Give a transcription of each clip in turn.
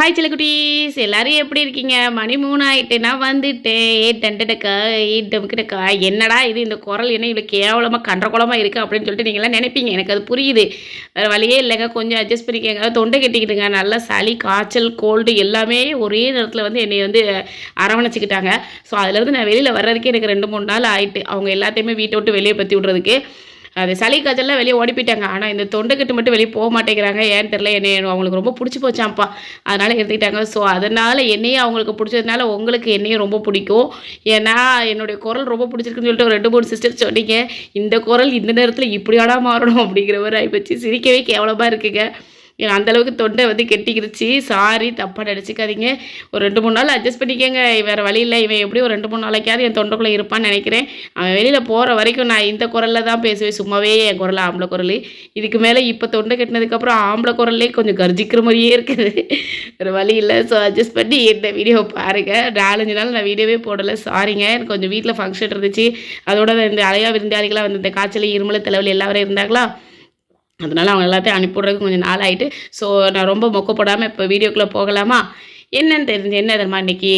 Hi சிலக்குட்டீஸ் எல்லாரும் எப்படி இருக்கீங்க? மணி மூணு ஆயிட்டு நான் வந்துட்டேன். ஏ டண்டடக்கா ஏ டமுக்கிட்டக்கா என்னடா இது? இந்த குரல் என்ன இவ்வளோ கேவலமாக கன்றக்குளமாக இருக்குது அப்படின்னு சொல்லிட்டு நீங்களாம் நினைப்பீங்க. எனக்கு அது புரியுது. வேறு வழியே இல்லைங்க. கொஞ்சம் அட்ஜஸ்ட் பண்ணிக்கங்க. தொண்டை கட்டிக்கிட்டுங்க. நல்லா சளி காய்ச்சல் கோல்டு எல்லாமே ஒரே நேரத்தில் வந்து என்னை வந்து அரவணைச்சிக்கிட்டாங்க. ஸோ அதுலேருந்து நான் வெளியில் வர்றதுக்கே எனக்கு ரெண்டு மூணு நாள் ஆயிட்டு. அவங்க எல்லாத்தையுமே வீட்டை விட்டு வெளியே பற்றி விட்றதுக்கு. அது சளி காய்ச்சல்லாம் வெளியே ஓடி போயிட்டாங்க ஆனால் இந்த தொண்டைக்கட்டு மட்டும் வெளியே போக மாட்டேங்கிறாங்க. ஏன்னு தெரில என்னை அவங்களுக்கு ரொம்ப பிடிச்சி போச்சாம்ப்பா. அதனால் எடுத்துக்கிட்டாங்க. ஸோ அதனால் என்னையும் அவங்களுக்கு பிடிச்சதுனால உங்களுக்கு என்னையும் ரொம்ப பிடிக்கும். ஏன்னா என்னுடைய குரல் ரொம்ப பிடிச்சிருக்குன்னு சொல்லிட்டு ஒரு ரெண்டு மூணு சிஸ்டர் சொன்னீங்க. இந்த குரல் இந்த நேரத்தில் இப்படியாடா மாறணும் அப்படிங்கிற மாதிரி ஆகிப்போச்சு சிரிக்கவே கேவலமாக இருக்குங்க. ஏன்னா அந்தளவுக்கு தொண்டை வந்து கெட்டிக்கிருச்சு. சாரி தப்பாக நினச்சிக்காதீங்க ஒரு ரெண்டு மூணு நாள் அட்ஜஸ்ட் பண்ணிக்கோங்க. வேறு வழி இல்லை. இவன் எப்படியும் ஒரு ரெண்டு மூணு நாளைக்காவது என் தொண்டைக்குள்ளே இருப்பான்னு நினைக்கிறேன். அவன் வெளியில் போகிற வரைக்கும் நான் இந்த குரலில் தான் பேசுவேன். சும்மாவே என் குரல் ஆம்பளை குரல். இதுக்கு மேலே இப்போ தொண்டை கட்டினதுக்கப்புறம் ஆம்பளை குரல்லே கொஞ்சம் கர்ஜிக்கிற மாதிரியே இருக்குது. வேறு வழி இல்லை. ஸோ அட்ஜஸ்ட் பண்ணி இந்த வீடியோ பாருங்கள் நாலஞ்சு நாள் நான் வீடியோவே போடலை. சாரிங்க எனக்கு கொஞ்சம் வீட்டில் ஃபங்க்ஷன் இருந்துச்சு. அதோட இந்த அலையா விருந்தாளிகளாக வந்து இந்த காய்ச்சல் இருமல் தலைவலி எல்லாரும் இருந்தாங்களா? அதனால் அவங்க எல்லாத்தையும் அனுப்பிவிட்றதுக்கு கொஞ்சம் நாள் ஆகிட்டு ஸோ நான் ரொம்ப மொக்கப்படாமல் இப்போ வீடியோக்குள்ளே போகலாமா? என்னன்னு தெரிஞ்சு என்ன தெரியுமா இன்றைக்கி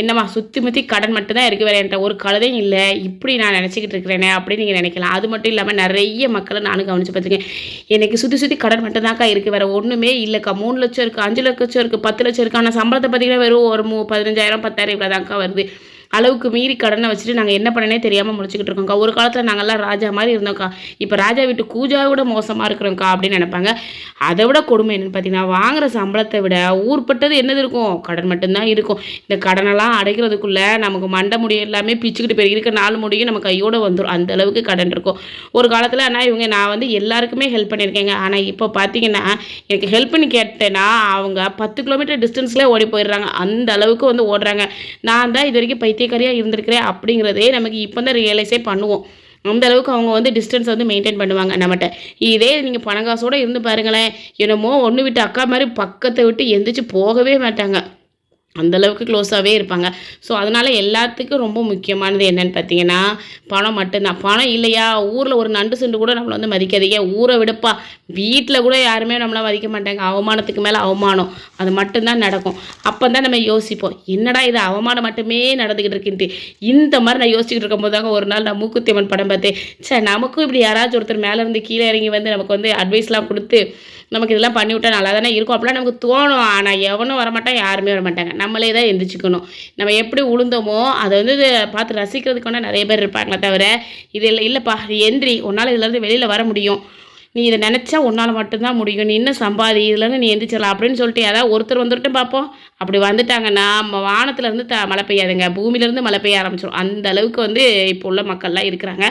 என்னம்மா சுற்றி முற்றி கடன் மட்டும்தான் இருக்குது வேறு என்கிட்ட. ஒரு கழுதையும் இல்லை. இப்படி நான் நினச்சிக்கிட்டு இருக்கிறேனே அப்படின்னு நீங்கள் நினைக்கலாம். அது மட்டும் இல்லாமல் நிறைய மக்களை நானும் கவனித்து பார்த்துக்கேன் எனக்கு சுற்றி சுற்றி கடன் மட்டும்தான்க்கா இருக்குது வேறு ஒன்றுமே இல்லைக்கா. மூணு லட்சம் இருக்குது அஞ்சு லட்சம் இருக்குது பத்து லட்சம் இருக்குது ஆனால் சம்பளத்தை பார்த்தீங்கன்னா வெறும் ஒரு மூ பதினஞ்சாயிரம் பத்தாயிரம் இவ்வளோ தான்க்கா வருது. அளவுக்கு மீறி கடனை வச்சுட்டு நாங்கள் என்ன பண்ணனே தெரியாமல் முடிச்சுக்கிட்டு இருக்கோம்க்கா. ஒரு காலத்தில் நாங்கள்லாம் ராஜா மாதிரி இருந்தோம்க்கா. இப்போ ராஜா வீட்டு கூஜா விட மோசமாக இருக்கிறோம்க்கா அப்படின்னு நினைப்பாங்க. அதை விட கொடுமை என்னென்னு பார்த்தீங்கன்னா வாங்குற சம்பளத்தை விட ஊர்பட்டது என்னது இருக்கும்? கடன் மட்டும்தான் இருக்கும். இந்த கடனெல்லாம் அடைக்கிறதுக்குள்ளே நமக்கு மண்டை முடி எல்லாமே பிச்சுக்கிட்டு போய் இருக்க நாலு முடியும் நம்ம கையோடு வந்துடும் அந்த அளவுக்கு கடன் இருக்கும். ஒரு காலத்தில் ஆனால் இவங்க நான் வந்து எல்லாருக்குமே ஹெல்ப் பண்ணியிருக்கேங்க. ஆனால் இப்போ பார்த்தீங்கன்னா எனக்கு ஹெல்ப் பண்ணி கேட்டேன்னா அவங்க பத்து கிலோமீட்டர் டிஸ்டன்ஸ்லேயே ஓடி போயிடுறாங்க. அந்த அளவுக்கு வந்து ஓடுறாங்க. நான் தான் இது வரைக்கும் பைத்தியக்காரியாக இருந்திருக்கிறேன் அப்படிங்கிறதே நமக்கு இப்போ தான் ரியலைஸே பண்ணுவோம். அந்த அளவுக்கு அவங்க வந்து டிஸ்டன்ஸ் வந்து மெயின்டைன் பண்ணுவாங்க நம்மகிட்ட. இதே நீங்கள் பணங்காசோடு இருந்து பாருங்களேன் என்னமோ ஒன்று விட்டு அக்கா மாதிரி பக்கத்தை விட்டு எந்திரிச்சு போகவே மாட்டாங்க. அந்தளவுக்கு க்ளோஸாகவே இருப்பாங்க. ஸோ அதனால் எல்லாத்துக்கும் ரொம்ப முக்கியமானது என்னென்னு பார்த்தீங்கன்னா பணம் மட்டும்தான். பணம் இல்லையா? ஊரில் ஒரு நண்டு சுண்டு கூட நம்மளை வந்து மதிக்காதீங்க. ஊரை விடுப்பா. வீட்டில் கூட யாருமே நம்மளை மதிக்க மாட்டாங்க. அவமானத்துக்கு மேலே அவமானம். அது மட்டும்தான் நடக்கும். அப்போ தான் நம்ம யோசிப்போம். என்னடா இது? அவமானம் மட்டுமே நடந்துக்கிட்டு இருக்குன்ட்டு. இந்த மாதிரி நான் யோசிச்சுட்டு இருக்கும்போது தாங்க ஒரு நாள் நான் மூக்குத்தியம்மன் படம் பார்த்தேன். சே நமக்கும் இப்படி யாராச்சும் ஒருத்தர் மேலேருந்து கீழே இறங்கி வந்து நமக்கு வந்து அட்வைஸ்லாம் கொடுத்து நமக்கு இதெல்லாம் பண்ணிவிட்டா நல்லா தானே இருக்கும். அப்படிலாம் நமக்கு தோணும். ஆனால் எவனும் வரமாட்டான் யாருமே வரமாட்டாங்க. நம்மளே தான் எந்திரிச்சிக்கணும். நம்ம எப்படி உளுந்தோமோ அதை வந்து பார்த்து ரசிக்கிறதுக்கான நிறைய பேர் இருப்பாங்களே தவிர இது இல்லை இல்லைப்பா எந்திரி. உன்னால் இதுலேருந்து வெளியில் வர முடியும். நீ இதை நினச்சா உன்னால் மட்டும்தான் முடியும். நீ இன்னும் சம்பாதி. இதுலேருந்து நீ எந்திரிச்சிடலாம் அப்படின்னு சொல்லிட்டு யாராவது ஒருத்தர் வந்துட்டு பார்ப்போம். அப்படி வந்துட்டாங்கன்னா நம்ம வானத்துலேருந்து த மழை பெய்யாதுங்க. பூமியிலேருந்து மழை பெய்ய ஆரம்பிச்சிடும் அந்த அளவுக்கு வந்து இப்போ உள்ள மக்கள்லாம் இருக்கிறாங்க.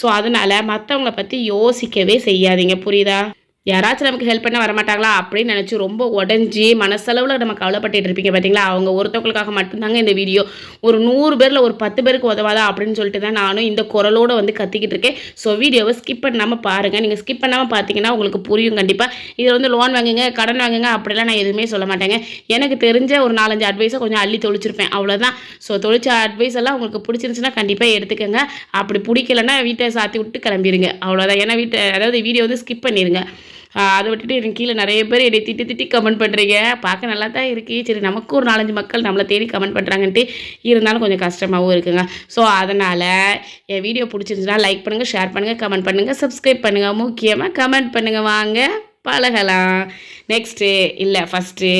ஸோ அதனால் மற்றவங்கள பற்றி யோசிக்கவே செய்யாதீங்க. புரியுதா? யாராச்சும் நமக்கு ஹெல்ப் பண்ண வரமாட்டாங்களா அப்படின்னு நினச்சி ரொம்ப உடஞ்சி மனசளவில் நம்ம கவலைப்பட்டு இருப்பீங்க பார்த்தீங்களா அவங்க ஒருத்தவங்களுக்காக மட்டும்தாங்க இந்த வீடியோ ஒரு நூறு பேரில் ஒரு பத்து பேருக்கு உதவாதா அப்படின்னு சொல்லிட்டு தான் நானும் இந்த குரலோடு வந்து கத்திக்கிட்டு இருக்கேன். ஸோ வீடியோவை ஸ்கிப் பண்ணாமல் பாருங்கள் நீங்கள் ஸ்கிப் பண்ணாமல் பார்த்தீங்கன்னா உங்களுக்கு புரியும் கண்டிப்பாக இதில் வந்து லோன் வாங்குங்க கடன் வாங்குங்க அப்படிலாம் நான் எதுவுமே சொல்ல மாட்டேங்க. எனக்கு தெரிஞ்ச ஒரு நாலஞ்சு அட்வைஸை கொஞ்சம் அள்ளி தொழிச்சிருப்பேன் அவ்வளோதான் ஸோ தொழிச்ச அட்வைஸ் எல்லாம் உங்களுக்கு பிடிச்சிருந்துச்சுன்னா கண்டிப்பாக எடுத்துக்கோங்க. அப்படி பிடிக்கலன்னா வீட்டை சாத்தி விட்டு கிளம்பிடுங்க அவ்வளோதான் ஏன்னா வீட்டை அதாவது வீடியோ வந்து ஸ்கிப் பண்ணிடுங்க அதை விட்டுட்டு எனக்கு கீழே நிறைய பேர் என்னை திட்டி திட்டி கமெண்ட் பண்ணுறீங்க பார்க்க நல்லா தான் இருக்குது சரி நமக்கு ஒரு நாலஞ்சு மக்கள் நம்மளை தேடி கமெண்ட் பண்ணுறாங்கன்ட்டு இருந்தாலும் கொஞ்சம் கஷ்டமாகவும் இருக்குங்க. ஸோ அதனால் என் வீடியோ பிடிச்சிருந்துச்சுன்னா லைக் பண்ணுங்கள் ஷேர் பண்ணுங்கள் கமெண்ட் பண்ணுங்கள் சப்ஸ்கிரைப் பண்ணுங்கள் முக்கியமாக கமெண்ட் பண்ணுங்கள் வாங்க பழகலாம். நெக்ஸ்ட்டு இல்லை ஃபஸ்ட்டு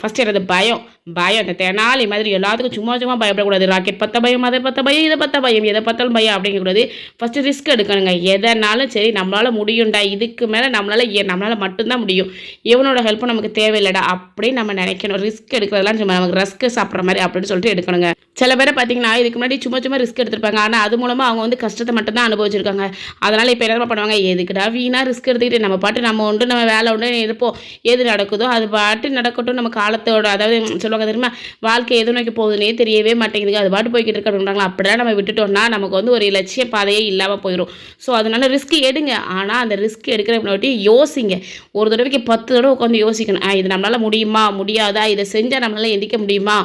ஃபஸ்ட்டு எனது பயம். பயம் இந்த தெனாலி மாதிரி எல்லாத்துக்கும் சும்மா சும்மா பயப்படக்கூடாது. ராக்கெட் பத்த பயம் அதை பத்த பயம் இதை பத்த பயம் எதை பத்தாலும் பயம் அப்படிங்கக்கூடாது. First risk எடுக்கணுங்க. எதனாலும் சரி நம்மளால் முடியும்டா. இதுக்கு மேலே நம்மளால் நம்மளால் மட்டும்தான் முடியும். இவனோட ஹெல்ப்பும் நமக்கு தேவையில்லடா அப்படின்னு நம்ம நினைக்கணும். ரிஸ்க் எடுக்கிறதெல்லாம் சும்மா நமக்கு ரஸ்க்கு சாப்பிட்ற மாதிரி அப்படின்னு சொல்லிட்டு எடுக்கணுங்க. சில பேரை பார்த்தீங்கன்னா இதுக்கு முன்னாடி சும்மா சும்மா ரிஸ்க் எடுத்திருப்பாங்க. ஆனால் அது மூலமாக அவங்க வந்து கஷ்டத்தை மட்டும்தான் அனுபவிச்சிருக்காங்க. அதனால் இப்போ என்ன பண்ணுவாங்க? எதுக்குடா வீணாக ரிஸ்க் எடுத்துக்கிட்டு நம்ம பாட்டு நம்ம உண்டு நம்ம வேலை உண்டு இருப்போம். எது நடக்குதோ அது பாட்டு நடக்கட்டும். நம்ம காலத்தோட அதாவது சொல்லுவாங்க தெரியுமா? வாழ்க்கை எது நோக்கி போகுதுன்னே தெரியவே மாட்டேங்குது அது பாட்டு போய்கிட்டு இருக்கணுன்றாங்களா அப்படிலாம் நம்ம விட்டுட்டோம்னா நமக்கு வந்து ஒரு லட்சிய பாதையே இல்லாமல் போயிடும் ஸோ அதனால ரிஸ்க் எடுங்க. ஆனால் அந்த ரிஸ்க் எடுக்கிற முன்னாடி யோசிங்க. ஒரு தடவைக்கு பத்து தடவை உட்காந்து யோசிக்கணும். இது நம்மளால் முடியுமா? முடியாதா? இதை செஞ்சால் நம்மளால் எந்திக்க முடியுமா?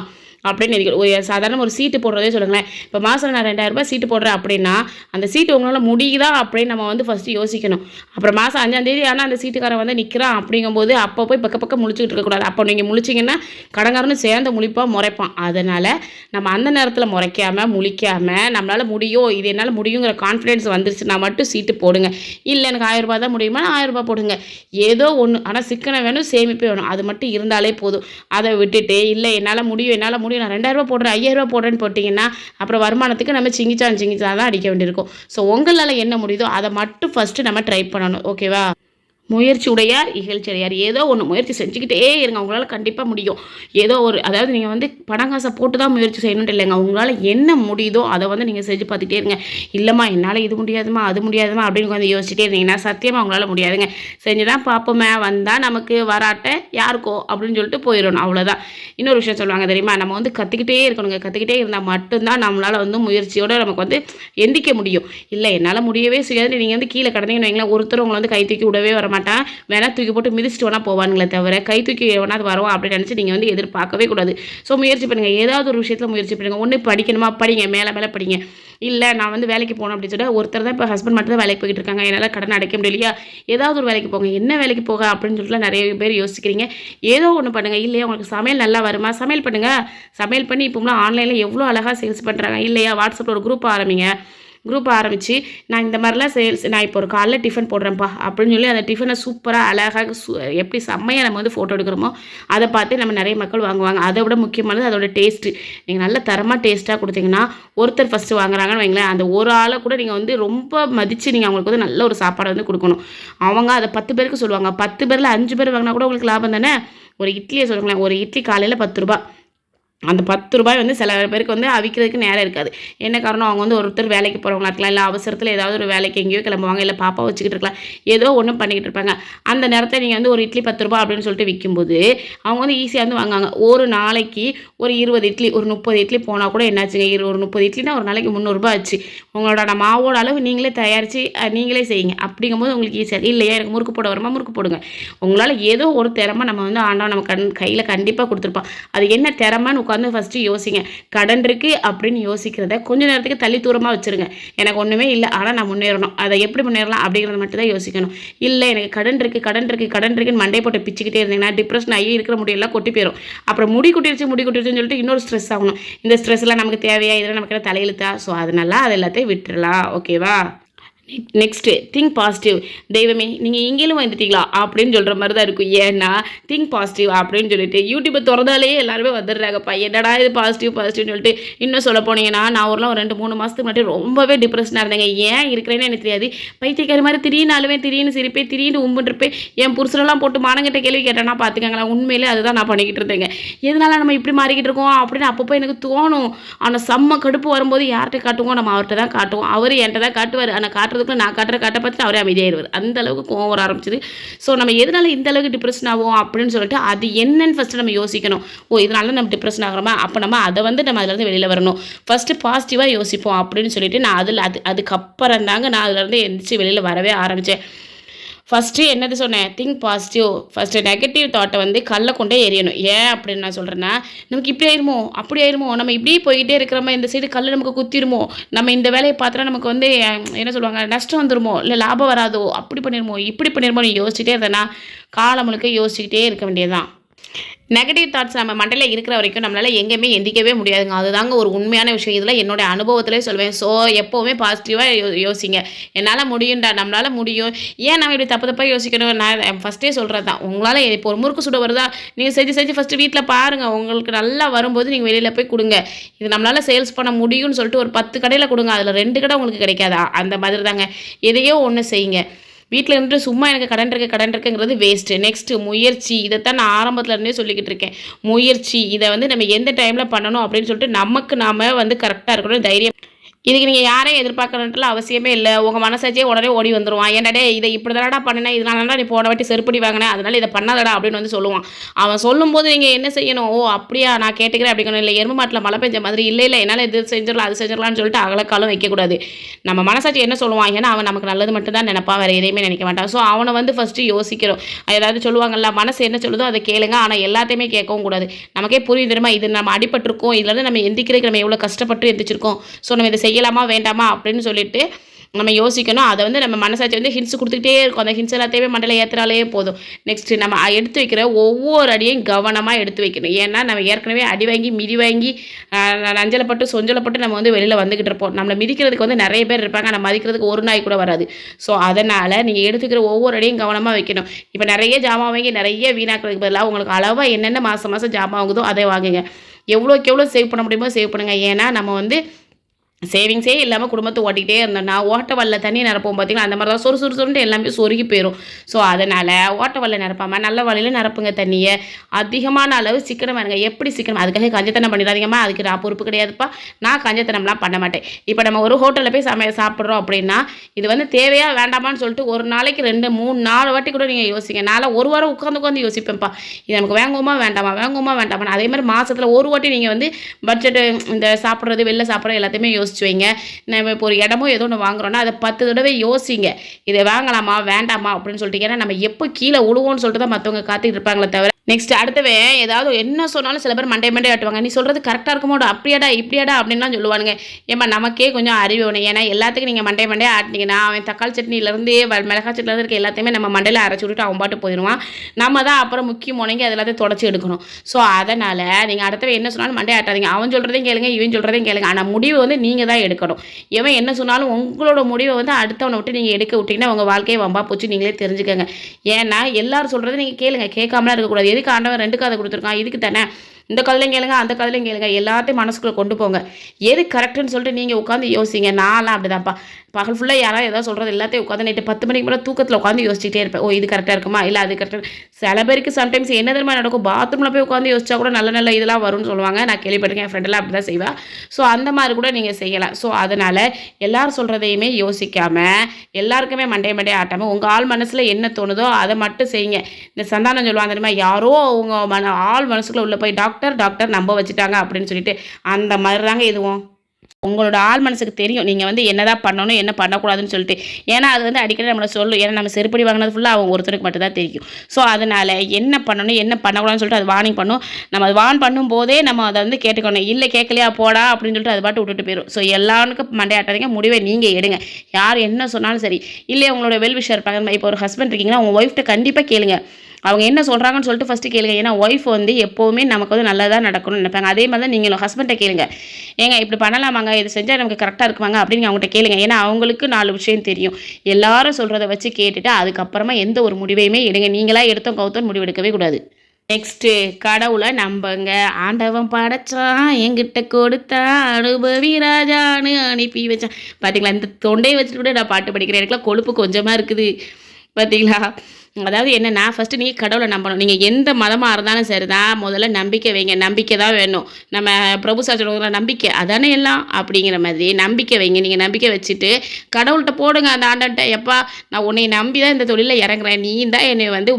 அப்படின்னு ஒரு சாதாரண ஒரு சீட்டு போடுறதே சொல்லுங்களேன். இப்போ மாதம் நான் ரெண்டாயிரரூபா சீட்டு போடுறேன் அப்படின்னா அந்த சீட்டு உங்களால் முடியுதா அப்படின்னு நம்ம வந்து ஃபஸ்ட்டு யோசிக்கணும். அப்புறம் மாதம் அஞ்சாந்தேதி ஆனால் அந்த சீட்டுக்காரன் வந்து நிற்கிறான் அப்படிங்கும்போது அப்போ போய் பக்க பக்கம் முழிச்சுக்கிட்டு இருக்கக்கூடாது அப்போ நீங்கள் முழிச்சிங்கன்னா கடங்காரனும் சேர்ந்து முழிப்பாக முறைப்பான். அதனால் நம்ம அந்த நேரத்தில் முறைக்காமல் முழிக்காமல் நம்மளால் முடியும் இது என்னால் முடியுங்கிற கான்ஃபிடென்ஸ் வந்துருச்சுன்னா மட்டும் சீட்டு போடுங்க. இல்லை எனக்கு ஆயிரரூபா தான் முடியுமா? ஆயிரரூபா போடுங்க. ஏதோ ஒன்று ஆனால் சிக்கனை வேணும் சேமிப்பு வேணும். அது மட்டும் இருந்தாலே போதும். அதை விட்டுட்டு இல்லை என்னால் முடியும் என்னால் முடியும் நான் ரெண்டாயிரரூபா போடுறேன் ஐயாயிரரூபா போடுறேன்னு போட்டிங்கன்னா அப்புறம் வருமானத்துக்கு நம்ம சிங்கிச்சான் சிங்கிச்சான் தான் அடிக்க வேண்டியிருக்கும். ஸோ உங்களால் என்ன முடியுதோ அதை மட்டும் ஃபஸ்ட்டு நம்ம ட்ரை பண்ணணும். ஓகேவா முயற்சி உடையார் இகழ்ச்சியடையார். ஏதோ ஒன்று முயற்சி செஞ்சுக்கிட்டே இருங்க. உங்களால் கண்டிப்பாக முடியும். ஏதோ ஒரு அதாவது நீங்கள் வந்து பணம் காசை போட்டு தான் முயற்சி செய்யணும்னு இல்லைங்க. உங்களால் என்ன முடியுதோ அதை வந்து நீங்கள் செஞ்சு பார்த்துட்டே இருங்க. இல்லைம்மா என்னால் இது முடியாதுமா அது முடியாதுமா அப்படின்னு வந்து யோசிச்சுட்டே இருந்தீங்கன்னா சத்தியமாக உங்களால் முடியாதுங்க. செஞ்சு தான் பார்ப்போமே வந்தால் நமக்கு வராட்ட யாருக்கோ அப்படின்னு சொல்லிட்டு போயிடணும். அவ்வளோதான் இன்னொரு விஷயம் சொல்லுவாங்க தெரியுமா? நம்ம வந்து கற்றுக்கிட்டே இருக்கணுங்க. கற்றுக்கிட்டே இருந்தால் மட்டும்தான் நம்மளால் வந்து முயற்சியோடு நமக்கு வந்து எந்திக்க முடியும். இல்லை என்னால் முடியவே செய்யாது. நீங்கள் வந்து கீழே கடந்தீங்கன்னு வைங்களேன் ஒருத்தர் உங்களை வந்து கை தூக்கி விடவே வர மாட்டான் வேணால் தூக்கி போட்டு மிதிச்சிட்டு வேணால் போவானுங்களே தவிர கை தூக்கி வேணா அது வரும் அப்படின்னு நினச்சி நீங்கள் வந்து எதிர்பார்க்கவே கூடாது. ஸோ முயற்சி பண்ணுங்கள் ஏதாவது ஒரு விஷயத்தில் முயற்சி பண்ணுங்கள் ஒன்று படிக்கணுமா? படிங்க. மேலே மேலே படிங்க. இல்லை நான் வந்து வேலைக்கு போகணும் அப்படின்னு சொல்லிட்டு ஒருத்தர் தான் இப்போ ஹஸ்பண்ட் மட்டும் தான் வேலைக்கு போயிட்டு இருக்காங்க. என்னால் கடன் அடைக்க முடியலையா ஏதாவது ஒரு வேலைக்கு போங்க. என்ன வேலைக்கு போக அப்படின்னு சொல்லிட்டு நிறைய பேர் யோசிக்கிறீங்க. ஏதோ ஒன்று பண்ணுங்கள் இல்லையா? உங்களுக்கு சமையல் நல்லா வருமா? சமையல் பண்ணுங்கள் சமையல் பண்ணி இப்போலாம் ஆன்லைனில் எவ்வளோ அழகாக சேல்ஸ் பண்ணுறாங்க இல்லையா? வாட்ஸ்அப்பில் ஒரு குரூப் ஆரம்பிங்க. குரூப் ஆரம்பித்து நான் இந்த மாதிரிலாம் சேல்ஸ் நான் இப்போ ஒரு காலைல டிஃபன் போடுறேன்ப்பா அப்படின்னு சொல்லி அந்த டிஃபனை சூப்பராக அழகாக சு எப்படி செம்மையாக நம்ம வந்து ஃபோட்டோ எடுக்கிறோமோ அதை பார்த்து நம்ம நிறைய மக்கள் வாங்குவாங்க. அதை விட முக்கியமானது அதோட டேஸ்ட்டு நீங்கள் நல்ல தரமாக டேஸ்ட்டாக கொடுத்தீங்கன்னா ஒருத்தர் ஃபஸ்ட்டு வாங்குறாங்கன்னு வைங்களேன் அந்த ஒரு ஆளை கூட நீங்கள் வந்து ரொம்ப மதித்து நீங்கள் அவங்களுக்கு வந்து நல்ல ஒரு சாப்பாடை வந்து கொடுக்கணும். அவங்க அதை பத்து பேருக்கு சொல்லுவாங்க. பத்து பேரில் அஞ்சு பேர் வாங்கினா கூட உங்களுக்கு லாபம் தானே? ஒரு இட்லியை சொல்லுங்களேன் ஒரு இட்லி காலையில் பத்து ரூபா அந்த பத்து ரூபாய் வந்து சில பேருக்கு வந்து அவிக்கிறதுக்கு நேரம் இருக்காது. என்ன காரணம்? அவங்க வந்து ஒருத்தர் வேலைக்கு போகிறவங்களா இருக்கலாம். இல்லை அவசரத்தில் ஏதாவது ஒரு வேலைக்கு எங்கேயோ கிளம்புவாங்க. இல்லை பாப்பா வச்சுக்கிட்டு இருக்கலாம். ஏதோ ஒன்றும் பண்ணிக்கிட்டு இருப்பாங்க. அந்த நேரத்தில் நீங்கள் வந்து ஒரு இட்லி பத்து ரூபா அப்படின்னு சொல்லிட்டு விற்கும்போது அவங்க வந்து ஈஸியாக வந்து வாங்குவாங்க. ஒரு நாளைக்கு ஒரு இருபது இட்லி ஒரு முப்பது இட்லி போனால் கூட என்னாச்சுங்க இரு ஒரு முப்பது இட்லினா ஒரு நாளைக்கு முந்நூறுரூபா ஆச்சு. உங்களோட மாவோட அளவு நீங்களே தயாரித்து நீங்களே செய்யுங்க. அப்படிங்கும்போது உங்களுக்கு ஈஸியாக இல்லையா? எனக்கு முறுக்கு போட வருமா? முறுக்கு போடுங்க. உங்களால் ஏதோ ஒரு திறமை நம்ம வந்து ஆண்டவன் நம்ம கண் கையில் கண்டிப்பாக கொடுத்துருப்பான். அது என்ன திறமைன்னு உட்காந்து ஃபஸ்ட்டு யோசிங்க. கடன் இருக்குது அப்படின்னு யோசிக்கிறத கொஞ்ச நேரத்துக்கு தள்ளி தூரமாக வச்சுருங்க. எனக்கு ஒன்றுமே இல்லை. ஆனால் நான் முன்னேறணும். அதை எப்படி முன்னேறலாம் அப்படிங்கிறத மட்டும் தான் யோசிக்கணும். இல்லை எனக்கு கடன் இருக்குது கடன் இருக்குது கடன் இருக்குன்னு மண்டை போட்டு பிச்சுக்கிட்டே இருந்தீங்கன்னா டிப்ரெஷன் ஆகி இருக்கிற முடியெல்லாம் கொட்டி போயிடும் அப்புறம் முடி கொட்டிருச்சு முடி கொட்டிருச்சுன்னு சொல்லிட்டு இன்னொரு ஸ்ட்ரெஸ் ஆகணும். இந்த ஸ்ட்ரெஸ்லாம் நமக்கு தேவையா? இதெல்லாம் நமக்கு தலையெழுத்தா? ஸோ அதனால அது எல்லாத்தையும் விட்டுறலாம். ஓகேவா நெக்ஸ்ட்டு திங்க் பாசிட்டிவ் தெய்வமே நீங்கள் இங்கேயும் வந்துட்டீங்களா? அப்படின்னு சொல்கிற மாதிரி தான் இருக்கும். ஏன்னா திங்க் பாசிட்டிவ் அப்படின்னு சொல்லிட்டு யூடியூப்பை திறந்தாலே எல்லாருமே வந்துடுறாங்கப்பா. என்னடா இது பாசிட்டிவ் பாசிட்டிவ்னு சொல்லிட்டு இன்னும் சொல்ல போனீங்கன்னா நான் ஒருலாம் ஒரு ரெண்டு மூணு மாதத்துக்கு முன்னாடி ரொம்பவே டிப்ரெஷனாக இருந்தேங்க. ஏன் இருக்கிறேன்னு எனக்கு தெரியாது. பைத்தியக்காரி மாதிரி திடீர்னு அழுவே திடீர்னு சிரிப்பே திடீர்னு உம்புன்றிருப்பேன் என் புருஷனெல்லாம் போட்டு மானங்கிட்ட கேள்வி கேட்டேன்னா பார்த்துக்கங்களேன் உண்மையிலே அதுதான் நான் பண்ணிக்கிட்டு இருந்தேங்க. எதனால நம்ம இப்படி மாறிக்கிட்டு இருக்கோம் அப்படின்னு அப்பப்போ எனக்கு தோணும். ஆனால் செம்ம கடுப்பு வரும்போது யார்கிட்ட காட்டுவோம்? நம்ம அவர்கிட்ட தான் காட்டுவோம். அவர் என்கிட்ட தான் காட்டுவார். ஆனால் காட்டுறது காட்டுறதுக்குள்ள நான் காட்டுற காட்ட பார்த்துட்டு அவரே அமைதியாகிடுவார் அந்த அளவுக்கு கோவம் வர ஆரம்பிச்சது. ஸோ நம்ம எதனால இந்த அளவுக்கு டிப்ரெஷன் ஆகும் அப்படின்னு சொல்லிட்டு அது என்னன்னு ஃபஸ்ட்டு நம்ம யோசிக்கணும். ஓ இதனால நம்ம டிப்ரெஷன் ஆகிறோமா? அப்போ நம்ம அதை வந்து நம்ம அதிலேருந்து வெளியில் வரணும். ஃபஸ்ட்டு பாசிட்டிவாக யோசிப்போம் அப்படின்னு சொல்லிட்டு நான் அதில் அது அதுக்கப்புறம் தாங்க நான் அதுலேருந்து எந்திரிச்சு வெளியில் வரவே ஆரம்பித்தேன் ஃபஸ்ட்டு என்னது சொன்னேன்? திங்க் பாசிட்டிவ் ஃபஸ்ட்டு நெகட்டிவ் தாட்டை வந்து கல்ல கொண்டே எரியணும். ஏன் அப்படின்னு நான் சொல்கிறேன்னா நமக்கு இப்படி ஆயிருமோ? அப்படி ஆயிருமோ? நம்ம இப்படி போய்கிட்டே இருக்கிறோமா இந்த சைடு கல் நமக்கு குத்திருமோ? நம்ம இந்த வேலையை பார்த்தா நமக்கு வந்து என்ன சொல்லுவாங்க நஷ்டம் வந்துருமோ? இல்லை லாபம் வராதோ? அப்படி பண்ணிருமோ? இப்படி பண்ணிருமோ நீ யோசிச்சுட்டே இருந்தேன்னா காலம் முழுக்க யோசிச்சுக்கிட்டே இருக்க வேண்டியதுதான். நெகட்டிவ் தாட்ஸ் நம்ம மண்டையில் இருக்கிற வரைக்கும் நம்மளால் எங்கேயுமே எந்திக்கவே முடியாதுங்க. அதுதாங்க ஒரு உண்மையான விஷயம். இதில் என்னோட அனுபவத்திலே சொல்வேன். ஸோ எப்போவுமே பாசிட்டிவாக யோ யோசிங்க. என்னால் முடியும்டா நம்மளால் முடியும். ஏன் நம்ம இப்படி தப்பு தப்பாக யோசிக்கணும்? நான் ஃபஸ்ட்டே சொல்கிறது தான் உங்களால் இப்போ ஒரு முறுக்கு சுட வருதா? நீங்கள் செஞ்சு செஞ்சு ஃபஸ்ட்டு வீட்டில் பாருங்கள் உங்களுக்கு நல்லா வரும்போது நீங்கள் வெளியில் போய் கொடுங்க. இது நம்மளால் சேல்ஸ் பண்ண முடியும்னு சொல்லிட்டு ஒரு பத்து கடையில் கொடுங்க. அதில் ரெண்டு கடை உங்களுக்கு கிடைக்காதா? அந்த மாதிரி தாங்க எதையோ ஒன்று செய்யுங்க. வீட்டில் இருந்துட்டு சும்மா எனக்கு கடன் இருக்குது கடன் இருக்குங்கிறது வேஸ்ட்டு நெக்ஸ்ட்டு முயற்சி இதைத்தான் நான் ஆரம்பத்தில் இருந்தே சொல்லிக்கிட்டு இருக்கேன். முயற்சி இதை வந்து நம்ம எந்த டைமில் பண்ணணும் அப்படின்னு சொல்லிட்டு நமக்கு நாம் வந்து கரெக்டாக இருக்கணும் தைரியம். இதுக்கு நீங்கள் யாரையும் எதிர்பார்க்கணுன்ட்டுலாம் அவசியமே இல்லை. உங்கள் மனசாச்சே உடனே ஓடி வந்துடுவான் ஏன்டா இதை இப்படி தானடா பண்ணினேன் இதனால நீ போன வாட்டி செருப்படி வாங்கினேன் அதனால இதை பண்ணாதடா அப்படின்னு வந்து சொல்லுவான். அவன் சொல்லும்போது நீங்கள் என்ன செய்யணும்? ஓ அப்படியா நான் கேட்டுக்கிறேன் அப்படிங்கணும் இல்லை எரும மாட்டில் மழை பெஞ்ச மாதிரி. இல்லை இல்லை என்னால் இது செஞ்சிடலாம் அது செஞ்சிடலாம்னு சொல்லிட்டு அகலக்காலம் வைக்கக்கூடாது. நம்ம மனசாட்சி என்ன சொல்லுவான்? ஏன்னா அவன் நமக்கு நல்லது மட்டும் தான் நினைப்பான். வேறு எதையுமே நினைக்க மாட்டான். ஸோ அவனை வந்து ஃபஸ்ட்டு யோசிக்கிறோம் ஏதாவது சொல்லுவாங்கல்ல மனசு என்ன சொல்லுதோ அதை கேளுங்க. ஆனால் எல்லாத்தையுமே கேட்கவும் கூடாது. நமக்கே புரியுது தெரியுமா? இது நம்ம அடிபட்டிருக்கோம். இதுலேருந்து நம்ம எந்திக்கிறதுக்கு நம்ம எவ்வளோ கஷ்டப்பட்டு எந்திரிச்சிருக்கோம். ஸோ நம்ம இதை செய்யலாமா வேண்டாமா அப்படின்னு சொல்லிட்டு நம்ம யோசிக்கணும். அதை வந்து நம்ம மனசாட்சி வந்து ஹிண்ட்ஸ் கொடுத்துக்கிட்டே இருக்கும். அந்த ஹிண்ட்ஸ் எல்லாத்தையுமே மண்டல ஏற்றுறாலே போதும். நெக்ஸ்ட்டு நம்ம எடுத்து வைக்கிற ஒவ்வொரு அடியும் கவனமாக எடுத்து வைக்கணும். ஏன்னா நம்ம ஏற்கனவே அடி வாங்கி மிதி வாங்கி நஞ்சலப்பட்டு சொஞ்சலப்பட்டு நம்ம வந்து வெளியில் வந்துக்கிட்டு இருப்போம். நம்மளை மிதிக்கிறதுக்கு வந்து நிறைய பேர் இருப்பாங்க. நம்ம மதிக்கிறதுக்கு ஒரு நாய் கூட வராது. ஸோ அதனால் நீங்கள் எடுத்துக்கிற ஒவ்வொரு அடியும் கவனமாக வைக்கணும். இப்போ நிறைய ஜாமான் வாங்கி நிறைய வீணாக்கிறதுக்கு பதிலாக உங்களுக்கு அளவாக என்னென்ன மாதம் மாதம் ஜாமான் வாங்குதோ அதை வாங்குங்க. எவ்வளோக்கு எவ்வளோ சேவ் பண்ண முடியுமோ சேவ் பண்ணுங்கள் ஏன்னா நம்ம வந்து சேவிங்ஸே இல்லாமல் குடும்பத்தை ஓட்டிக்கிட்டே இருந்தோம்னா ஓட்ட வல்ல தண்ணி நிரப்போம் பார்த்தீங்கன்னா அந்த மாதிரி தான் சொறு சொறு எல்லாமே சொருகி போயிடும் ஸோ அதனால் ஓட்ட வல்ல நிரப்பாமல் நல்ல வழியில் நிரப்புங்க தண்ணியை. அதிகமான அளவு சிக்கனம் இருங்க. எப்படி சிக்கனம் அதுக்காக கஞ்சத்தனம் பண்ணிடாதீங்கம்மா. அதுக்கு நான் பொறுப்பு கிடையாதுப்பா. நான் கஞ்சத்தனம்லாம் பண்ண மாட்டேன். இப்போ நம்ம ஒரு ஹோட்டலில் போய் சமையல் சாப்பிட்றோம் அப்படின்னா இது வந்து தேவையா வேண்டாமான்னு சொல்லிட்டு ஒரு நாளைக்கு ரெண்டு மூணு நாலு வாட்டி கூட நீங்கள் யோசிங்க. நாளை ஒரு வாரம் உட்காந்து உட்காந்து யோசிப்பேன்ப்பா. இது நமக்கு வேங்குமா வேண்டாமா? வேங்குமா வேண்டாமா அதே மாதிரி மாதத்தில் ஒரு வாட்டி நீங்கள் வந்து பட்ஜெட்டு இந்த சாப்பிட்றது வெளில சாப்பிட்றது எல்லாத்தையுமே யோசிச்சு வைங்க. நம்ம இப்போ ஒரு இடமோ ஏதோ ஒன்று வாங்குறோன்னா அதை பத்து தடவை யோசிங்க. இதை வாங்கலாமா? வேண்டாமா? அப்படின்னு சொல்லிட்டு ஏன்னா நம்ம எப்போ கீழே உழுவோன்னு சொல்லிட்டு தான் மற்றவங்க காத்துட்டு இருப்பாங்களே தவிர நெக்ஸ்ட் அடுத்தவன் ஏதாவது என்ன சொன்னாலும் சில பேர் மண்டே மண்டே ஆட்டுவாங்க. நீ சொல்கிறது கரெக்டாக இருக்குமோட அப்படியாடா இப்படியாடா அப்படின்லாம் சொல்லுவானுங்க. ஏமா நமக்கே கொஞ்சம் அறிவு வேணும். ஏன்னா எல்லாத்துக்கும் நீங்கள் மண்டே மண்டே ஆட்டினீங்கன்னா அவன் தக்காளி சட்னிலேருந்து மிளகா சட்னிலேருந்து இருக்க எல்லாத்தையுமே நம்ம மண்டையில் அரைச்சி விட்டுட்டு அவன் பாட்டு போயிடுவான். நம்ம தான் அப்புறம் முக்கிய முனைங்க அது எல்லாத்தையும் தொடச்சி எடுக்கணும். ஸோ அதனால் நீங்கள் அடுத்தவன் என்ன சொன்னாலும் மண்டே ஆட்டாதீங்க. அவன் சொல்கிறதையும் கேளுங்க இவன் சொல்கிறதையும் கேளுங்க. ஆனால் முடிவு வந்து நீங்கள் தான் எடுக்கணும். இவன் என்ன சொன்னாலும் உங்களோட முடிவை வந்து அடுத்தவனை விட்டு நீங்கள் எடுக்க விட்டிங்கன்னா உங்கள் வாழ்க்கையை வம்பா போச்சு. நீங்களே தெரிஞ்சுக்கோங்க. ஏன்னா எல்லோரும் சொல்கிறத நீங்கள் கேளுங்க. கேட்காமலாம் இருக்கக்கூடாது. எதுக்கு ஆண்டவன் ரெண்டு காதை கொடுத்துருக்கான்? இதுக்கு தானே. இந்த கதையிலையும் கேளுங்க அந்த கதையிலையும் கேளுங்க. எல்லாத்தையும் மனசுக்குள்ளே கொண்டு போங்க. எது கரெக்டுன்னு சொல்லிட்டு நீங்கள் உட்காந்து யோசிங்க. நான்லாம் அப்படிதான்ப்பா. பகல் ஃபுல்லாக யாராவது ஏதாவது சொல்கிறது எல்லாத்தையும் உட்காந்து நைட்டு பத்து மணிக்கு மேலே தூக்கத்தில் உட்காந்து யோசிச்சுட்டே இருப்பேன். ஓ இது கரெக்டாக இருக்குமா? இல்லை அது கரெக்டாக சில பேருக்கு சம்டைம்ஸ் என்ன தெரியுமா நடக்கும்? பாத்ரூமில் போய் உட்காந்து யோசிச்சா கூட நல்ல நல்ல இதெல்லாம் வரும்னு சொல்லுவாங்க. நான் கேள்விப்பட்டிருக்கேன் என் ஃப்ரெண்டெல்லாம் அப்படி தான் செய்வேன் ஸோ அந்த மாதிரி கூட நீங்கள் செய்யலாம். ஸோ அதனால் எல்லாரும் சொல்கிறதையுமே யோசிக்காமல் எல்லாருக்குமே மண்டே மண்டே ஆட்டாமல் உங்கள் ஆள் மனசில் என்ன தோணுதோ அதை மட்டும் செய்யுங்க. இந்த சந்தானம் சொல்லுவாங்க தெரியுமா? யாரோ அவங்க மன ஆள் மனசுக்குள்ளே உள்ளே போய் டாக்டர் டாக்டர் நம்ப வச்சுட்டாங்க அப்படின்னு சொல்லிட்டு அந்த மாதிரி தாங்க இதுவும். உங்களோட ஆள் மனசுக்கு தெரியும். நீங்கள் வந்து என்னதான் பண்ணணும் என்ன பண்ணக்கூடாதுன்னு சொல்லிட்டு. ஏன்னா அது வந்து அடிக்கடி நம்மளை சொல்லும். ஏன்னா நம்ம செருப்படி வாங்கினது ஃபுல்லாக அவங்க ஒருத்தருக்கு மட்டும் தான் தெரியும். ஸோ அதனால் என்ன பண்ணணும் என்ன பண்ணக்கூடாதுன்னு சொல்லிட்டு அது வார்னிங் பண்ணும். நம்ம அது வார்ன் பண்ணும்போதே நம்ம அதை வந்து கேட்டுக்கணும். இல்லை கேட்கலையா? போடா! அப்படின்னு சொல்லிட்டு அது பாட்டு விட்டுட்டு போயிடும் ஸோ எல்லாருக்கும் மண்டையாட்டாதீங்க முடிவை நீங்கள் எடுங்க. யார் என்ன சொன்னாலும் சரி. இல்லை உங்களோட வெல்விஷர் இருப்பாங்க. இப்போ ஒரு ஹஸ்பண்ட் இருக்கீங்கன்னா உங்கள் ஒய்ஃப்ட்ட கண்டிப்பாக கேளுங்க. அவங்க என்ன சொல்கிறாங்கன்னு சொல்லிட்டு ஃபஸ்ட்டு கேளுங்க. ஏன்னா ஒய்ஃப் வந்து எப்போவுமே நமக்கு வந்து நல்லதாக நடக்கணும்னு நினைப்பாங்க. அதே மாதிரி தான் நீங்களும் ஹஸ்பண்ட்டை கேளுங்க. ஏங்க இப்படி பண்ணலாமாங்க? இது செஞ்சால் நமக்கு கரெக்டாக இருக்குவாங்க அப்படின்னு அவங்ககிட்ட கேளுங்க. ஏன்னா அவங்களுக்கு நாலு விஷயம் தெரியும். எல்லாரும் சொல்கிறத வச்சு கேட்டுட்டு அதுக்கப்புறமா எந்த ஒரு முடிவையுமே எடுங்க. நீங்களாக எடுத்தோம் கவுத்தோம் முடிவெடுக்கவே கூடாது. நெக்ஸ்ட்டு கடவுளை நம்புங்க. ஆண்டவன் படைச்சான். என்கிட்ட கொடுத்தான். அனுபவி ராஜான்னு அனுப்பி வச்சான். பார்த்தீங்களா இந்த தொண்டையை வச்சுட்டு கூட நான் பாட்டு படிக்கிறேன். எனக்குலாம் கொழுப்பு கொஞ்சமாக இருக்குது. பார்த்தீங்களா அதாவது என்னென்னா ஃபஸ்ட்டு நீங்கள் கடவுளை நம்பணும். நீங்கள் எந்த மதமாக இருந்தாலும் சரி தான் முதல்ல நம்பிக்கை வைங்க. நம்பிக்கை தான் வேணும். நம்ம பிரபு சார் சொல்லுவாங்க நம்பிக்கை அதானே எல்லாம்? அப்படிங்கிற மாதிரி நம்பிக்கை வைங்க. நீங்கள் நம்பிக்கை வச்சுட்டு கடவுள்கிட்ட போடுங்க அந்த ஆண்டன்ட்ட எப்பா நான் உன்னை நம்பி தான் இந்த தொழிலில் இறங்குறேன். நீ தான் என்னை வந்து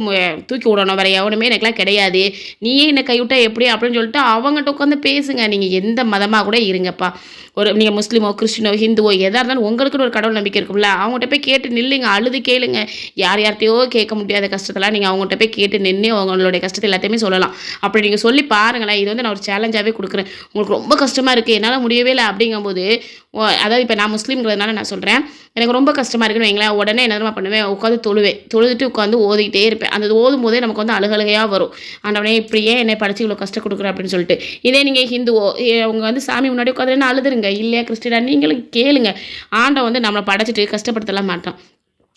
தூக்கி விடணும். வேறு எவனுமே எனக்குலாம் கிடையாது. நீயே என்னை கைவிட்டா எப்படி? அப்படின்னு சொல்லிட்டு அவங்ககிட்ட உட்காந்து பேசுங்க. நீங்கள் எந்த மதமாக கூட இருங்கப்பா. ஒரு நீங்கள் முஸ்லீமோ கிறிஸ்டினோ ஹிந்துவோ எதாக இருந்தாலும் உங்களுக்குன்னு ஒரு கடவுள் நம்பிக்கை இருக்கும்ல. அவங்ககிட்ட போய் கேட்டு நில்லுங்க. அழுது கேளுங்க. யார் யார்கிட்டையோ கேட்க முடியாத கஷ்டத்தெல்லாம் நீங்கள் அவங்ககிட்ட போய் கேட்டு நின்று அவங்களுடைய கஷ்டத்தை எல்லாத்தையுமே சொல்லலாம். அப்படி நீங்கள் சொல்லி பாருங்களேன். இது வந்து நான் ஒரு சேலஞ்சாகவே கொடுக்குறேன். உங்களுக்கு ரொம்ப கஷ்டமாக இருக்குது என்னால் முடியவே இல்லை அப்படிங்கும்போது ஓ- அதாவது இப்போ நான் முஸ்லீம்ங்கிறதுனால நான் சொல்கிறேன் எனக்கு ரொம்ப கஷ்டமாக இருக்குன்னு வைங்களேன். உடனே என்ன பண்ணுவேன்? உட்காந்து தொழுவேன். தொழுதுட்டு உட்காந்து ஓதிக்கிட்டே இருப்பேன். அந்த ஓதும் போதே நமக்கு வந்து அழுகழுகையாக வரும். ஆண்டவனே இப்படியே என்னை படித்து இவ்வளோ கஷ்டம் கொடுக்குற அப்படின்னு சொல்லிட்டு. இதே நீங்கள் ஹிந்துவோ ஏ, அவங்க வந்து சாமி முன்னாடி உட்காந்து அழுதுருங்க? இல்லையா கிறிஸ்டினா? நீங்களும் கேளுங்க. ஆண்டவன் வந்து நம்மளை படைச்சிட்டு கஷ்டப்படுத்தலாம் மாட்டான்.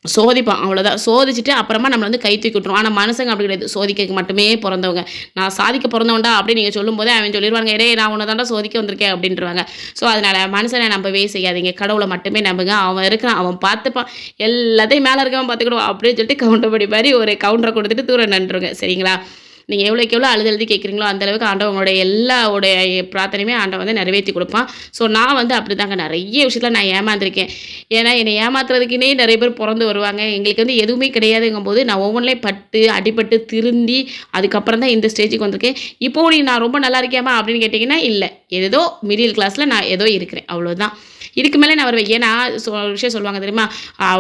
சோதிப்பான் அவ்வளோதான் சோதிச்சுட்டு அப்புறமா நம்மளை வந்து கை தூக்கி விட்டுரும் ஆனால் மனுஷங்க அப்படி கிடையாது. சோதிக்க மட்டுமே பிறந்தவங்க. நான் சாதிக்க பிறந்தவன்டா அப்படின்னு நீங்கள் சொல்லும்போதே அவன் சொல்லிடுவாங்க இடே நான் உன்னை தாண்டா சோதிக்க வந்திருக்கேன் அப்படின்றவாங்க. ஸோ அதனால் மனுஷனை நம்பவே செய்யாதீங்க. கடவுளை மட்டுமே நம்புங்க. அவன் இருக்கிறான் அவன் பார்த்துப்பான். எல்லாத்தையும் மேலே இருக்கவன் பார்த்துக்கிடுவான் அப்படின்னு சொல்லிட்டு கவுண்டர் படி மாதிரி ஒரு கவுண்டரை கொடுத்துட்டு தூரம் நின்றுருங்க. சரிங்களா? நீங்கள் எவ்வளோக்கு எவ்வளோ அழுது எழுதி கேட்குறீங்களோ அந்தளவுக்கு ஆண்டவன் உங்களுடைய எல்லாவுடைய பிரார்த்தனையுமே ஆண்டவன் வந்து நிறைவேற்றி கொடுப்பான். ஸோ நான் வந்து அப்படி தாங்க நிறைய விஷயத்தில் நான் ஏமாந்துருக்கேன். ஏன்னா என்னை ஏமாத்துறதுக்குன்னே நிறைய பேர் பிறந்து வருவாங்க. எங்களுக்கு வந்து எதுவுமே கிடையாதுங்கும் போது நான் ஒவ்வொன்றிலையும் பட்டு அடிபட்டு திருந்தி அதுக்கப்புறம் தான் இந்த ஸ்டேஜுக்கு வந்திருக்கேன். இப்போ நீ நான் ரொம்ப நல்லா இருக்கேமா அப்படின்னு கேட்டிங்கன்னா இல்லை. ஏதோ மிடில் கிளாஸில் நான் ஏதோ இருக்கிறேன். அவ்வளோதான் இதுக்கு மேலே நான் வருவேன். ஏன்னா சொ ஒரு விஷயம் சொல்லுவாங்க தெரியுமா?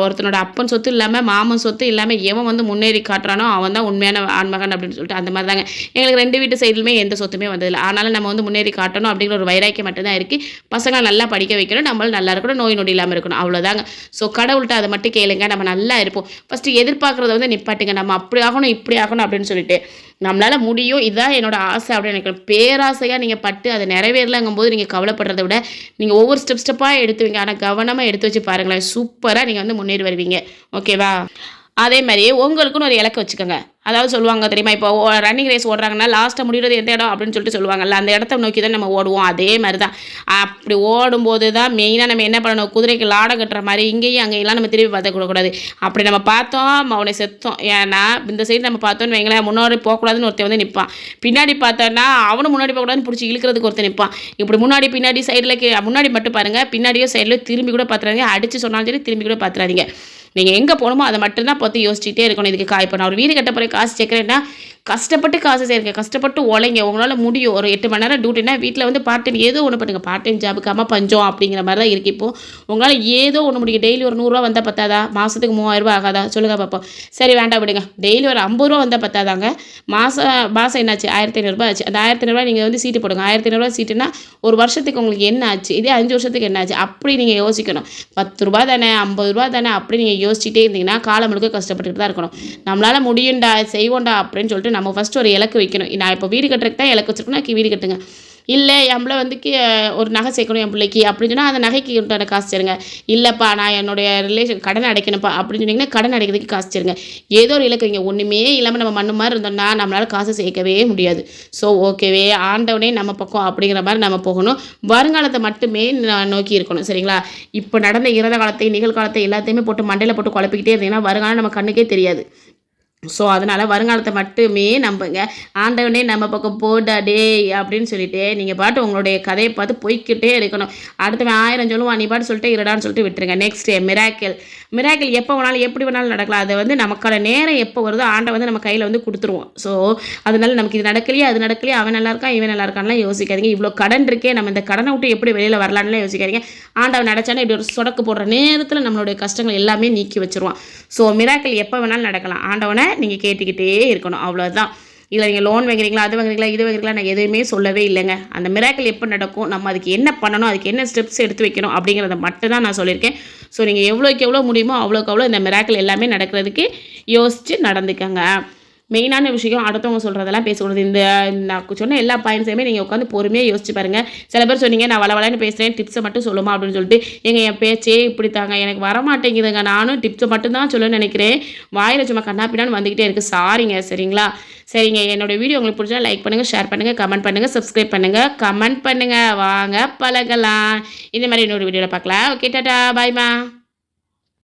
ஒருத்தனோட அப்பன் சொத்து இல்லாமல் மாமன் சொத்து இல்லாமல் எவன் வந்து முன்னேறி காட்டுறானோ அவன் தான் உண்மையான ஆண்மகன் அப்படின்னு சொல்லிட்டு அந்த மாதிரி தாங்க எங்களுக்கு ரெண்டு வீட்டு சைடுலுமே எந்த சொத்துமே வந்ததில்லை. ஆனாலும் நம்ம வந்து முன்னேறி காட்டணும் அப்படிங்கிற ஒரு வைராக்கியம் மட்டும்தான் இருக்குது பசங்களை நல்லா படிக்க வைக்கணும். நம்மளும் நல்லா இருக்கணும். நோய் நொடி இல்லாமல் இருக்கணும். அவ்வளோதாங்க ஸோ கடவுள்கிட்ட அதை மட்டும் கேளுங்க. நம்ம நல்லா இருப்போம். ஃபஸ்ட்டு எதிர்பார்க்குறத வந்து நிப்பாட்டுங்க. நம்ம அப்படி ஆகணும் இப்படி ஆகணும் அப்படின்னு சொல்லிட்டு. நம்மளால் முடியும். இதுதான் என்னோட ஆசை அப்படின்னு நினைக்கிறேன் பேராசையாக நீங்கள் பட்டு அதை நிறைவேறலங்கும் போது நீங்கள் கவலைப்படுறத விட நீங்கள் ஒவ்வொரு ஸ்டெப் ஸ்டெப்பாக எடுத்துவீங்க. ஆனால் கவனமாக எடுத்து வச்சு பாருங்களேன். சூப்பராக நீங்கள் வந்து முன்னேறி வருவீங்க. ஓகேவா அதே மாதிரியே உங்களுக்குன்னு ஒரு இலக்கு வச்சுக்கோங்க. அதாவது சொல்லுவாங்க தெரியுமா? இப்போ ரன்னிங் ரேஸ் ஓடுறாங்கன்னா லாஸ்ட்டை முடிகிறது எந்த இடம் அப்படின்னு சொல்லிட்டு சொல்லுவாங்கல்ல அந்த இடத்த நோக்கி தான் நம்ம ஓடுவோம். அதே மாதிரி தான் அப்படி ஓடும்போது தான் மெயினாக நம்ம என்ன பண்ணணும்? குதிரைக்கு லாடம் கட்டுற மாதிரி இங்கேயும் அங்கேயெல்லாம் நம்ம திரும்பி பார்த்து கூடாது. அப்படி நம்ம பார்த்தோம் அவனை செத்தோம். ஏன்னா இந்த சைடு நம்ம பார்த்தோன்னு வைங்களேன் முன்னாடி போகக்கூடாதுன்னு ஒருத்தன் வந்து நிற்பான் பின்னாடி பார்த்தோன்னா அவனும் முன்னாடி போகக்கூடாதுன்னு பிடிச்சி இழுக்கிறதுக்கு ஒருத்தன் நிற்பான் இப்படி முன்னாடி பின்னாடி சைடில் முன்னாடி மட்டும் பாருங்கள் பின்னாடியோ சைடில் திரும்பி கூட பார்த்துறாதீங்க அடித்து சொன்னாலும் சரி திரும்பி கூட பார்த்துறாதீங்க நீங்கள் எங்கே போகணுமோ அதை மட்டும்தான் பார்த்து யோசிச்சுட்டே இருக்கணும். இதுக்கு கா நான் ஒரு வீடு கட்ட போகிற காசு சேர்க்குறேன்னா கஷ்டப்பட்டு காசு சேர்க்க கஷ்டப்பட்டு உழைங்க. உங்களால் முடியும். ஒரு எட்டு மணி நேரம் டியூட்டினா வீட்டில் வந்து பார்ட் டைம் ஏதோ ஒன்று பண்ணுங்க. பார்ட் டைம் ஜாபுக்காமல் பஞ்சம் அப்படிங்கிற மாதிரி தான் இருக்குது இப்போது உங்களால் ஏதோ ஒன்று முடியும் டெய்லி ஒரு நூறுரூவா வந்தால் பத்தாதா? மாதத்துக்கு மூவாயிரரூபா ஆகாதா? சொல்லுங்கள் பார்ப்போம் சரி வேண்டாம் விடுங்க. டெய்லி ஒரு ஐம்பது ரூபா வந்தால் பத்தாதாங்க? மாதம் மாதம் என்னாச்சு? ஆயிரத்தி ஐநூறுரூபா ஆச்சு. அந்த ஆயிரத்தி ஐநூறுரூவா நீங்கள் வந்து சீட்டு போடுங்க. ஆயிரத்தி ஐநூறுரூவா சீட்டுனா ஒரு வருஷத்துக்கு உங்களுக்கு என்ன ஆச்சு? இதே அஞ்சு வருஷத்துக்கு என்ன ஆச்சு? அப்படி நீங்கள் யோசிக்கணும். பத்து ரூபா தானே? ஐம்பது ரூபா தானே? அப்படி நீங்கள் யோசிச்சுட்டே இருந்தீங்கன்னா காலம் முழுக்க கஷ்டப்பட்டுட்டு தான் இருக்கணும். நம்மளால் முடியும்டா செய்வோம்டா அப்படின்னு சொல்லிட்டு நம்ம ஃபஸ்ட்டு ஒரு இலக்கு வைக்கணும். நான் இப்போ வீடு கட்டுறதுக்கு தான் இலக்கு வச்சிருக்கணும் வீடு கட்டுங்க. இல்லை என் பிள்ளை வந்து ஒரு நகை சேர்க்கணும் என் பிள்ளைக்கு. அப்படின்னு சொன்னால் அந்த நகைக்கு உண்டான காசு தருங்க. இல்லைப்பா நான் என்னுடைய ரிலேஷன் கடன் அடைக்கணும்ப்பா. அப்படின்னு சொன்னீங்கன்னா கடன் அடைக்கிறதுக்கு காசு தருங்க. ஏதோ ஒரு இலக்கு ஒன்றுமே இல்லாமல் நம்ம மண்ணு மாதிரி இருந்தோம்னா நம்மளால் காசு சேர்க்கவே முடியாது. ஸோ ஓகேவே ஆண்டவனே நம்ம பக்கம் அப்படிங்கிற மாதிரி நம்ம போகணும். வருங்காலத்தை மட்டுமே நோக்கி இருக்கணும். சரிங்களா? இப்போ நடந்த இறந்த காலத்தை நிகழ்காலத்தை எல்லாத்தையுமே போட்டு மண்டையில் போட்டு குழப்பிக்கிட்டே இருந்தீங்கன்னா வருங்காலம் நம்ம கண்ணுக்கே தெரியாது. ஸோ அதனால் வருங்காலத்தை மட்டுமே நம்புங்க. ஆண்டவனே நம்ம பக்கம் போடா டேய் அப்படின்னு சொல்லிட்டு நீங்கள் பாட்டு உங்களுடைய கதையை பார்த்து போய்க்கிட்டே இருக்கணும். அடுத்தவன் ஆயிரம் சொல்லுவான் நீ பாட்டு சொல்லிட்டு இருடான்னு சொல்லிட்டு விட்டுருங்க. நெக்ஸ்ட் மிராக்கிள் மிராக்கிள் எப்போ வேணாலும் எப்படி வேணாலும் நடக்கலாம். அது வந்து நமக்கான நேரம் எப்போ வருதோ ஆண்டை வந்து நம்ம கையில் வந்து கொடுத்துருவோம். ஸோ அதனால நமக்கு இது நடக்கலையே அது நடக்கலையே அவன் நல்லா இருக்கான் இவன் நல்லா இருக்கான்லாம் யோசிக்காதீங்க. இவ்வளோ கடன் இருக்கே நம்ம இந்த கடனை விட்டு எப்படி வெளியில் வரலான்லாம் யோசிக்காதீங்க. ஆண்டவன் நினச்சானே இப்படி ஒரு சொடக்கு போடுற நேரத்தில் நம்மளுடைய கஷ்டங்கள் எல்லாமே நீக்கி வச்சிருவான். ஸோ மிராக்கிள் எப்போ வேணாலும் நடக்கலாம். ஆண்டவனை நீங்கள் கேட்டுக்கிட்டே இருக்கணும். அவ்வளோதான் இல்லை நீங்கள் லோன் வாங்குறீங்களா அது வாங்குறீங்களா இது வாங்குறீங்களா நான் எதுவுமே சொல்லவே இல்லைங்க. அந்த மிராக்கிள் எப்போ நடக்கும் நம்ம அதுக்கு என்ன பண்ணணும் அதுக்கு என்ன ஸ்டெப்ஸ் எடுத்து வைக்கணும் அப்படிங்கிறத மட்டும் தான் நான் சொல்லியிருக்கேன். ஸோ நீங்கள் எவ்வளோக்கு எவ்வளோ முடியுமோ அவ்வளோக்கு அவ்வளோ இந்த மிராக்கிள் எல்லாமே நடக்கிறதுக்கு யோசித்து நடந்துக்கங்க. மெயினான விஷயம் அடுத்தவங்க சொல்கிறதெல்லாம் பேசக்கூடாது. இந்த நான் சொன்ன எல்லா பாயிண்ட்ஸையுமே நீங்கள் உட்காந்து பொறுமையாக யோசிச்சு பாருங்கள் சில பேர் சொன்னீங்க நான் வளவலன்னு பேசுகிறேன் டிப்ஸை மட்டும் சொல்லுமா? அப்படின்னு சொல்லிட்டு எங்கள் என் பேச்சே இப்படி தாங்க. எனக்கு வர மாட்டேங்குதுங்க நானும் டிப்ஸை மட்டும்தான் சொல்லணும்னு நினைக்கிறேன். வாயில் சும்மா கண்ணாப்பினான்னு வந்துக்கிட்டே இருக்குது சாரிங்க சரிங்களா? சரிங்க என்னோடய வீடியோ உங்களுக்கு பிடிச்சா லைக் பண்ணுங்கள் ஷேர் பண்ணுங்கள் கமெண்ட் பண்ணுங்கள் சப்ஸ்கிரைப் பண்ணுங்கள் கமெண்ட் பண்ணுங்கள் வாங்க பழகலாம். இந்த மாதிரி இன்னொரு வீடியோவில் பார்க்கலாம். Okay tata பாய்மா